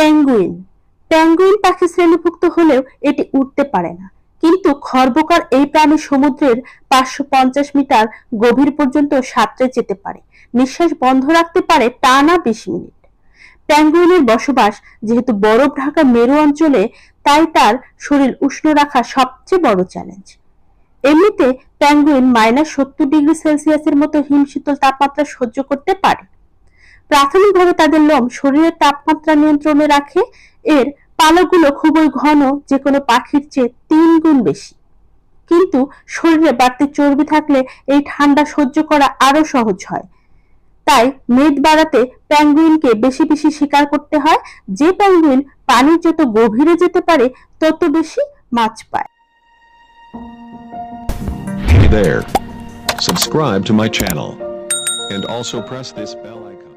Penguin penguin পাখি শ্রেণীভুক্ত হলেও এটি উঠতে পারে না। কিন্তু খর্বকার এই প্রাণী সমুদ্রের পাঁচশো পঞ্চাশ মিটার গভীর পর্যন্ত সাঁতরে যেতে পারে। নিঃশ্বাস বন্ধ রাখতে পারে টানা বিশ মিনিট। প্যাঙ্গুইনের বসবাস যেহেতু বরফ ঢাকা মেরু অঞ্চলে, তাই তার শরীর উষ্ণ রাখা সবচেয়ে বড় চ্যালেঞ্জ এমনিতে প্যাঙ্গুইন মাইনাস সত্তর ডিগ্রি সেলসিয়াসের মতো হিমশীতল তাপমাত্রা সহ্য করতে পারে। প্রাথমিকভাবে তাদের লোম শরীরের তাপমাত্রা নিয়ন্ত্রণে রাখে এর পালকগুলো খুবই ঘন যে কোনো পাখির চেয়ে তিন গুণ বেশি কিন্তু শরীরে বাড়তি চর্বি থাকলে এই ঠান্ডা সহ্য করা আরও সহজ হয় তাই মেদ বাড়াতে প্যাঙ্গুইনকে বেশি বেশি শিকার করতে হয় যে প্যাঙ্গুইন পানির যত গভীরে যেতে পারে, তত বেশি মাছ পায় Hey there. Subscribe to my channel. And also press this bell icon.